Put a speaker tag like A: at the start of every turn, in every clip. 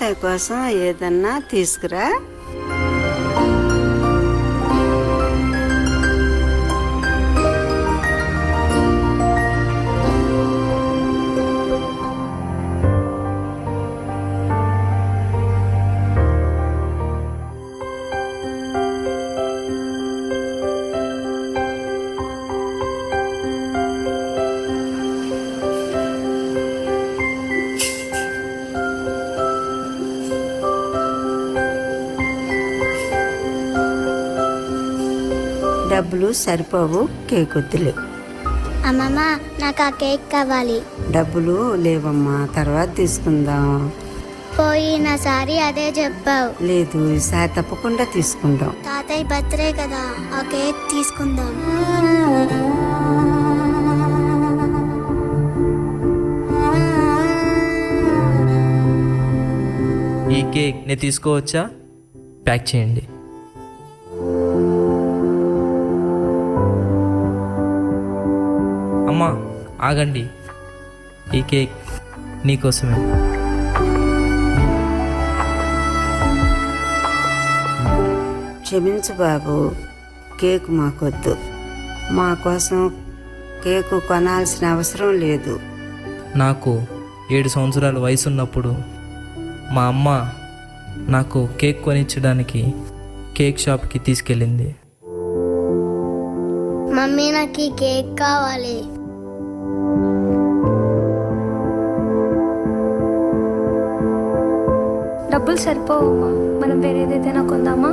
A: తాతయ్య కోసం ఏదన్నా తీసుకురా. డబ్బులు సరిపోవు కేక్ వద్దులే
B: అమ్మమ్మ నాకు ఆ కేక్ కావాలి.
A: డబ్బులు లేవమ్మా తర్వాత తీసుకుందాం.
B: పోయినసారి అదే చెప్పావు.
A: లేదు ఈసారి తప్పకుండా తీసుకుందాం
B: తాతయ్య బర్త్డే కదా ఆ కేక్ తీసుకుందాం.
C: ఈ కేక్ నేను తీసుకోవచ్చా? ప్యాక్ చేయండి. అమ్మా ఆగండి. ఈ కేక్ నీకోసమే
A: క్షమించు బాబు కేక్ మాకొద్దు. మా కోసం కేకు కొనాల్సిన అవసరం లేదు.
C: నాకు ఏడు సంవత్సరాల వయసు ఉన్నప్పుడు మా అమ్మ నాకు కేక్ కొనిచ్చడానికి కేక్ షాప్కి తీసుకెళ్ళింది.
B: మమ్మీ నాకు ఈ కేక్ కావాలి.
D: డబ్బులు సరిపోవమ్మా. మనం వేరేదైనా కొందామా?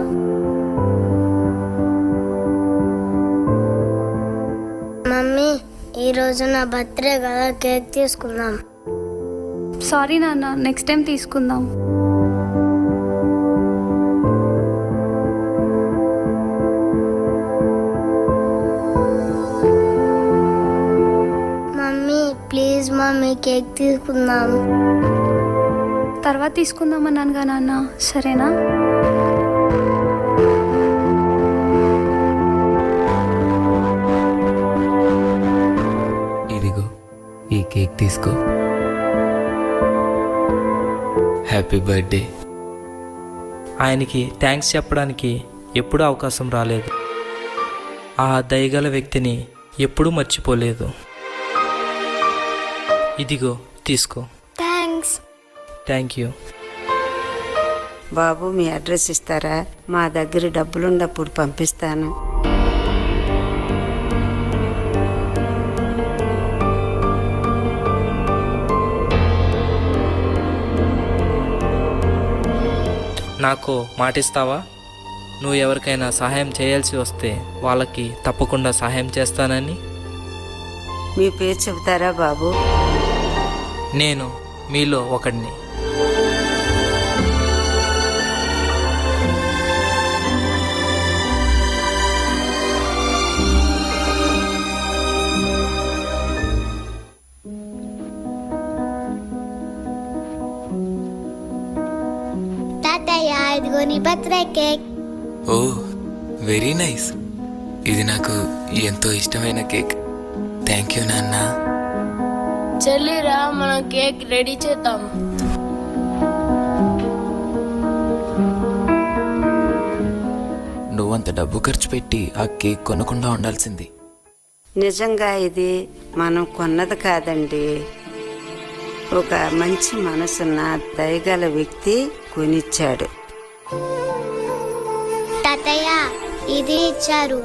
B: మమ్మీ ఈ రోజు నా బర్త్డే కదా కేక్ తీసుకుందాం.
D: సారీ నాన్న నెక్స్ట్ టైం తీసుకుందాం.
B: మమ్మీ ప్లీజ్ మమ్మీ కేక్ తీసుకుందాం.
D: తర్వాత తీసుకుందాం అన్నానుగా నాన్న. సరేనా?
E: ఇదిగో ఈ కేక్ తీసుకో. హ్యాపీ బర్త్డే
C: ఆయనకి థ్యాంక్స్ చెప్పడానికి ఎప్పుడూ అవకాశం రాలేదు. ఆ దయగల వ్యక్తిని ఎప్పుడూ మర్చిపోలేదు. ఇదిగో తీసుకో.
B: థ్యాంక్స్
C: థ్యాంక్ యూ
A: బాబు మీ అడ్రస్ ఇస్తారా? మా దగ్గర డబ్బులున్నప్పుడు పంపిస్తాను.
C: నాకు మాటిస్తావా? నువ్వు ఎవరికైనా సహాయం చేయాల్సి వస్తే వాళ్ళకి తప్పకుండా సహాయం చేస్తానని?
A: మీ పేరు చెబుతారా బాబు?
C: నేను మీలో ఒకడిని.
B: తాతయ్య ఇదిగో నీ birthday cake.
E: Oh very nice. ఇది నాకు ఎంతో ఇష్టమైన కేక్. థ్యాంక్ యూ నాన్న.
F: చెల్లిరా మనం కేక్ రెడీ చేద్దాం.
E: నువ్వంత డబ్బు ఖర్చు పెట్టి ఆ కేక్ కొనకుండా ఉండాల్సింది.
A: నిజంగా ఇది మనం కొన్నది కాదండి. ఒక మంచి మనసున్న దయగల వ్యక్తి కొనిచ్చాడు.
B: తాతయ్య ఇది ఇచ్చారు.